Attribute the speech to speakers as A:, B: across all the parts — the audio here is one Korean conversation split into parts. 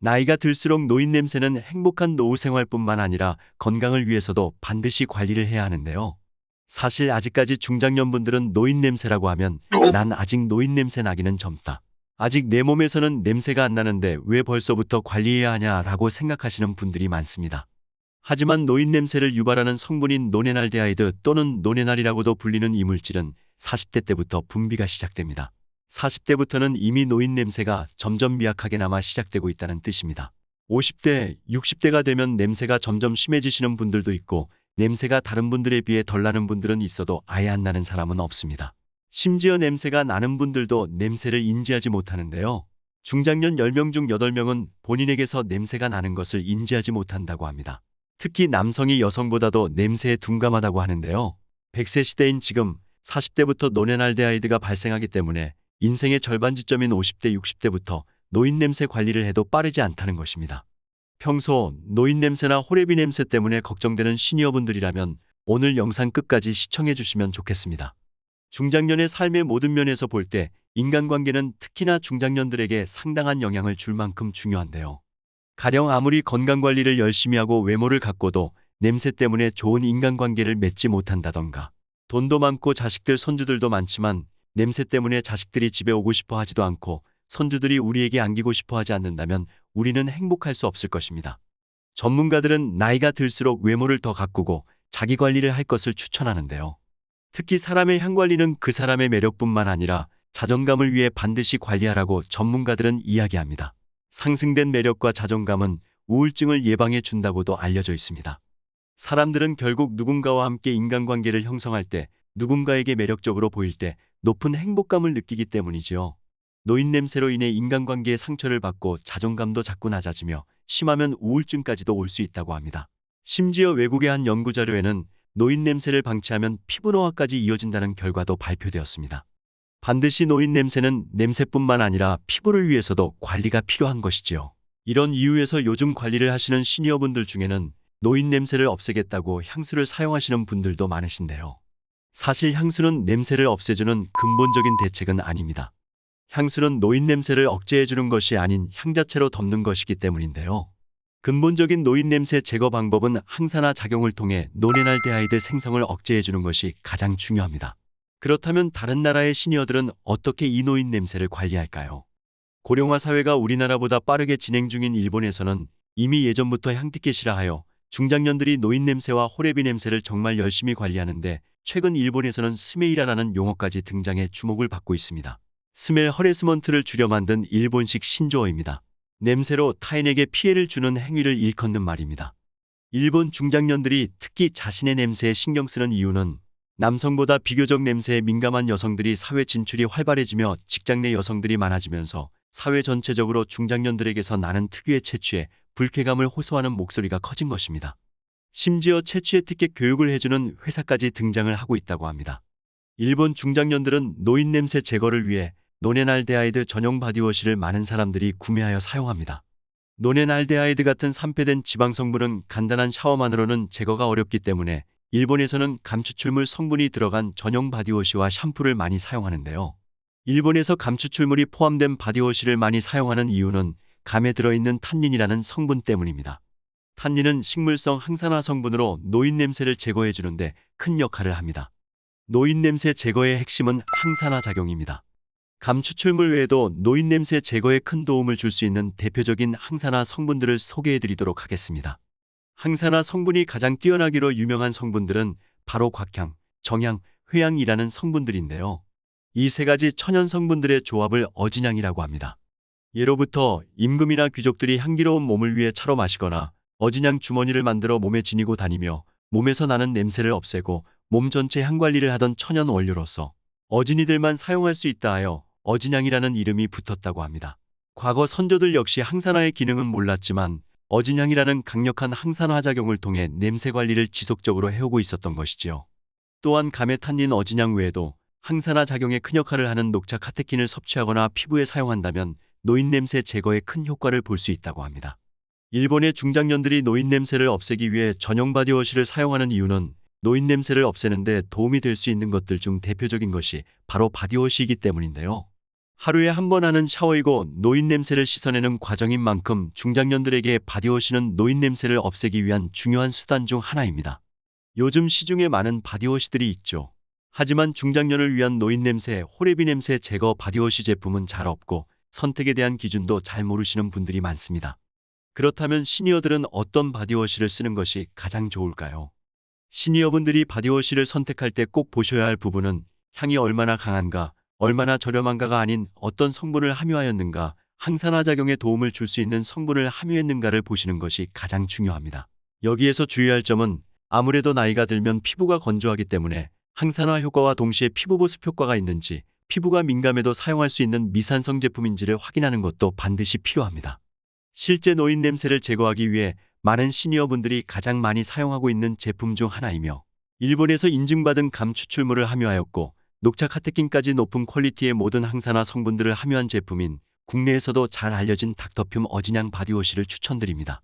A: 나이가 들수록 노인 냄새는 행복한 노후 생활뿐만 아니라 건강을 위해서도 반드시 관리를 해야 하는데요. 사실 아직까지 중장년분들은 노인 냄새라고 하면 난 아직 노인 냄새 나기는 젊다. 아직 내 몸에서는 냄새가 안 나는데 왜 벌써부터 관리해야 하냐라고 생각하시는 분들이 많습니다. 하지만 노인 냄새를 유발하는 성분인 노네날데하이드 또는 노네날이라고도 불리는 이 물질은 40대 때부터 분비가 시작됩니다. 40대부터는 이미 노인 냄새가 점점 미약하게 남아 시작되고 있다는 뜻입니다. 50대, 60대가 되면 냄새가 점점 심해지시는 분들도 있고 냄새가 다른 분들에 비해 덜 나는 분들은 있어도 아예 안 나는 사람은 없습니다. 심지어 냄새가 나는 분들도 냄새를 인지하지 못하는데요. 중장년 10명 중 8명은 본인에게서 냄새가 나는 것을 인지하지 못한다고 합니다. 특히 남성이 여성보다도 냄새에 둔감하다고 하는데요. 100세 시대인 지금 40대부터 노네날데하이드가 발생하기 때문에 인생의 절반 지점인 50대, 60대부터 노인 냄새 관리를 해도 빠르지 않다는 것입니다. 평소 노인 냄새나 호레비 냄새 때문에 걱정되는 시니어분들이라면 오늘 영상 끝까지 시청해 주시면 좋겠습니다. 중장년의 삶의 모든 면에서 볼 때 인간관계는 특히나 중장년들에게 상당한 영향을 줄 만큼 중요한데요. 가령 아무리 건강관리를 열심히 하고 외모를 갖고도 냄새 때문에 좋은 인간관계를 맺지 못한다던가 돈도 많고 자식들 손주들도 많지만 냄새 때문에 자식들이 집에 오고 싶어 하지도 않고 손주들이 우리에게 안기고 싶어 하지 않는다면 우리는 행복할 수 없을 것입니다. 전문가들은 나이가 들수록 외모를 더 가꾸고 자기 관리를 할 것을 추천하는데요. 특히 사람의 향 관리는 그 사람의 매력뿐만 아니라 자존감을 위해 반드시 관리하라고 전문가들은 이야기합니다. 상승된 매력과 자존감은 우울증을 예방해 준다고도 알려져 있습니다. 사람들은 결국 누군가와 함께 인간관계를 형성할 때 누군가에게 매력적으로 보일 때 높은 행복감을 느끼기 때문이지요. 노인 냄새로 인해 인간관계에 상처를 받고 자존감도 자꾸 낮아지며 심하면 우울증까지도 올 수 있다고 합니다. 심지어 외국의 한 연구 자료에는 노인 냄새를 방치하면 피부 노화까지 이어진다는 결과도 발표되었습니다. 반드시 노인 냄새는 냄새뿐만 아니라 피부를 위해서도 관리가 필요한 것이지요. 이런 이유에서 요즘 관리를 하시는 시니어분들 중에는 노인 냄새를 없애겠다고 향수를 사용하시는 분들도 많으신데요. 사실 향수는 냄새를 없애주는 근본적인 대책은 아닙니다. 향수는 노인 냄새를 억제해주는 것이 아닌 향 자체로 덮는 것이기 때문인데요. 근본적인 노인 냄새 제거 방법은 항산화 작용을 통해 노네날데하이드 생성을 억제해주는 것이 가장 중요합니다. 그렇다면 다른 나라의 시니어들은 어떻게 이 노인 냄새를 관리할까요? 고령화 사회가 우리나라보다 빠르게 진행 중인 일본에서는 이미 예전부터 향티켓이라 하여 중장년들이 노인 냄새와 호레비 냄새를 정말 열심히 관리하는데 최근 일본에서는 스메이라라는 용어까지 등장해 주목을 받고 있습니다. 스멜 허레스먼트를 줄여 만든 일본식 신조어입니다. 냄새로 타인에게 피해를 주는 행위를 일컫는 말입니다. 일본 중장년들이 특히 자신의 냄새에 신경 쓰는 이유는 남성보다 비교적 냄새에 민감한 여성들이 사회 진출이 활발해지며 직장 내 여성들이 많아지면서 사회 전체적으로 중장년들에게서 나는 특유의 채취에 불쾌감을 호소하는 목소리가 커진 것입니다. 심지어 채취 에티켓 교육을 해주는 회사까지 등장을 하고 있다고 합니다. 일본 중장년들은 노인 냄새 제거를 위해 노네날데하이드 전용 바디워시를 많은 사람들이 구매하여 사용합니다. 노네날데하이드 같은 산패된 지방 성분은 간단한 샤워만으로는 제거가 어렵기 때문에 일본에서는 감추출물 성분이 들어간 전용 바디워시와 샴푸를 많이 사용하는데요. 일본에서 감추출물이 포함된 바디워시를 많이 사용하는 이유는 감에 들어있는 탄닌이라는 성분 때문입니다. 탄닌은 식물성 항산화 성분으로 노인 냄새를 제거해 주는데 큰 역할을 합니다. 노인 냄새 제거의 핵심은 항산화 작용입니다. 감 추출물 외에도 노인 냄새 제거에 큰 도움을 줄 수 있는 대표적인 항산화 성분들을 소개해 드리도록 하겠습니다. 항산화 성분이 가장 뛰어나기로 유명한 성분들은 바로 곽향, 정향, 회향이라는 성분들인데요. 이 세 가지 천연 성분들의 조합을 어진향이라고 합니다. 예로부터 임금이나 귀족들이 향기로운 몸을 위해 차로 마시거나 어진향 주머니를 만들어 몸에 지니고 다니며 몸에서 나는 냄새를 없애고 몸 전체 향 관리를 하던 천연 원료로서 어진이들만 사용할 수 있다 하여 어진향이라는 이름이 붙었다고 합니다. 과거 선조들 역시 항산화의 기능은 몰랐지만 어진향이라는 강력한 항산화 작용을 통해 냄새 관리를 지속적으로 해오고 있었던 것이지요. 또한 감에 탄닌 어진향 외에도 항산화 작용에 큰 역할을 하는 녹차 카테킨을 섭취하거나 피부에 사용한다면 노인 냄새 제거에 큰 효과를 볼 수 있다고 합니다. 일본의 중장년들이 노인 냄새를 없애기 위해 전용 바디워시를 사용하는 이유는 노인 냄새를 없애는데 도움이 될 수 있는 것들 중 대표적인 것이 바로 바디워시이기 때문인데요. 하루에 한 번 하는 샤워이고 노인 냄새를 씻어내는 과정인 만큼 중장년들에게 바디워시는 노인 냄새를 없애기 위한 중요한 수단 중 하나입니다. 요즘 시중에 많은 바디워시들이 있죠. 하지만 중장년을 위한 노인 냄새, 호레비 냄새 제거 바디워시 제품은 잘 없고 선택에 대한 기준도 잘 모르시는 분들이 많습니다. 그렇다면 시니어들은 어떤 바디워시를 쓰는 것이 가장 좋을까요? 시니어분들이 바디워시를 선택할 때 꼭 보셔야 할 부분은 향이 얼마나 강한가, 얼마나 저렴한가가 아닌 어떤 성분을 함유하였는가, 항산화 작용에 도움을 줄 수 있는 성분을 함유했는가를 보시는 것이 가장 중요합니다. 여기에서 주의할 점은 아무래도 나이가 들면 피부가 건조하기 때문에 항산화 효과와 동시에 피부 보습 효과가 있는지, 피부가 민감해도 사용할 수 있는 미산성 제품인지를 확인하는 것도 반드시 필요합니다. 실제 노인 냄새를 제거하기 위해 많은 시니어분들이 가장 많이 사용하고 있는 제품 중 하나이며 일본에서 인증받은 감 추출물을 함유하였고 녹차 카테킨까지 높은 퀄리티의 모든 항산화 성분들을 함유한 제품인 국내에서도 잘 알려진 닥터퓸 어진양 바디워시를 추천드립니다.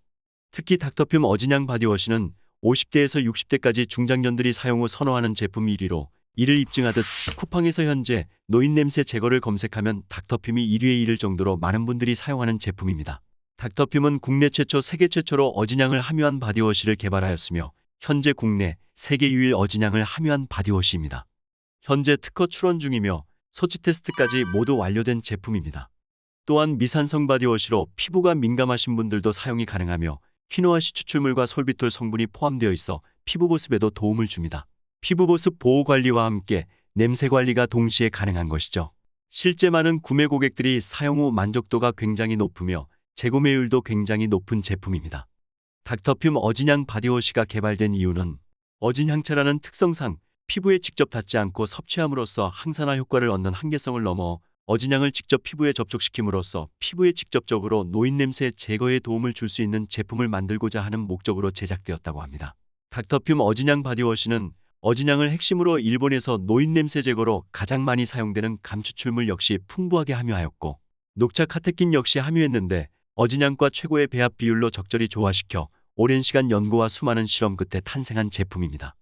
A: 특히 닥터퓸 어진양 바디워시는 50대에서 60대까지 중장년들이 사용 후 선호하는 제품 1위로 이를 입증하듯 쿠팡에서 현재 노인 냄새 제거를 검색하면 닥터퓸이 1위에 이를 정도로 많은 분들이 사용하는 제품입니다. 닥터퓸은 국내 최초, 세계 최초로 어진양을 함유한 바디워시를 개발하였으며 현재 국내, 세계 유일 어진양을 함유한 바디워시입니다. 현재 특허 출원 중이며 소치 테스트까지 모두 완료된 제품입니다. 또한 미산성 바디워시로 피부가 민감하신 분들도 사용이 가능하며 퀴노아시 추출물과 솔비톨 성분이 포함되어 있어 피부 보습에도 도움을 줍니다. 피부 보습 보호 관리와 함께 냄새 관리가 동시에 가능한 것이죠. 실제 많은 구매 고객들이 사용 후 만족도가 굉장히 높으며 재구매율도 굉장히 높은 제품입니다. 닥터퓸 어진향 바디워시가 개발된 이유는 어진향차라는 특성상 피부에 직접 닿지 않고 섭취함으로써 항산화 효과를 얻는 한계성을 넘어 어진향을 직접 피부에 접촉시킴으로써 피부에 직접적으로 노인 냄새 제거에 도움을 줄 수 있는 제품을 만들고자 하는 목적으로 제작되었다고 합니다. 닥터퓸 어진향 바디워시는 어진향을 핵심으로 일본에서 노인 냄새 제거로 가장 많이 사용되는 감추출물 역시 풍부하게 함유하였고 녹차 카테킨 역시 함유했는데 어진향과 최고의 배합 비율로 적절히 조화시켜 오랜 시간 연구와 수많은 실험 끝에 탄생한 제품입니다.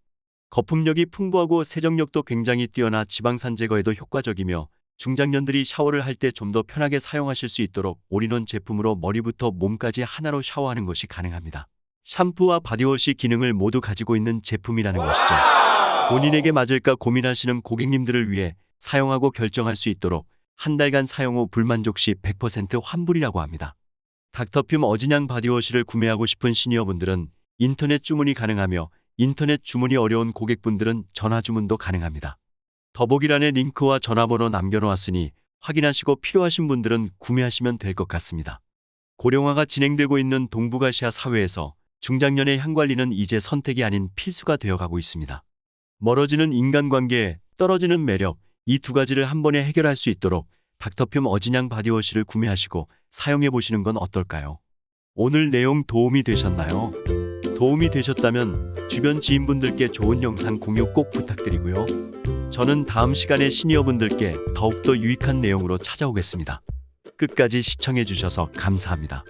A: 거품력이 풍부하고 세정력도 굉장히 뛰어나 지방산 제거에도 효과적이며 중장년들이 샤워를 할 때 좀 더 편하게 사용하실 수 있도록 올인원 제품으로 머리부터 몸까지 하나로 샤워하는 것이 가능합니다. 샴푸와 바디워시 기능을 모두 가지고 있는 제품이라는 것이죠. 본인에게 맞을까 고민하시는 고객님들을 위해 사용하고 결정할 수 있도록 한 달간 사용 후 불만족 시 100% 환불이라고 합니다. 닥터퓸 어진양 바디워시를 구매하고 싶은 시니어분들은 인터넷 주문이 가능하며 인터넷 주문이 어려운 고객분들은 전화 주문도 가능합니다. 더보기란에 링크와 전화번호 남겨놓았으니 확인하시고 필요하신 분들은 구매하시면 될 것 같습니다. 고령화가 진행되고 있는 동북아시아 사회에서 중장년의 향관리는 이제 선택이 아닌 필수가 되어가고 있습니다. 멀어지는 인간관계, 떨어지는 매력, 이 두 가지를 한 번에 해결할 수 있도록 닥터퓸 어진양 바디워시를 구매하시고 사용해 보시는 건 어떨까요? 오늘 내용 도움이 되셨나요? 도움이 되셨다면 주변 지인분들께 좋은 영상 공유 꼭 부탁드리고요. 저는 다음 시간에 시니어분들께 더욱더 유익한 내용으로 찾아오겠습니다. 끝까지 시청해 주셔서 감사합니다.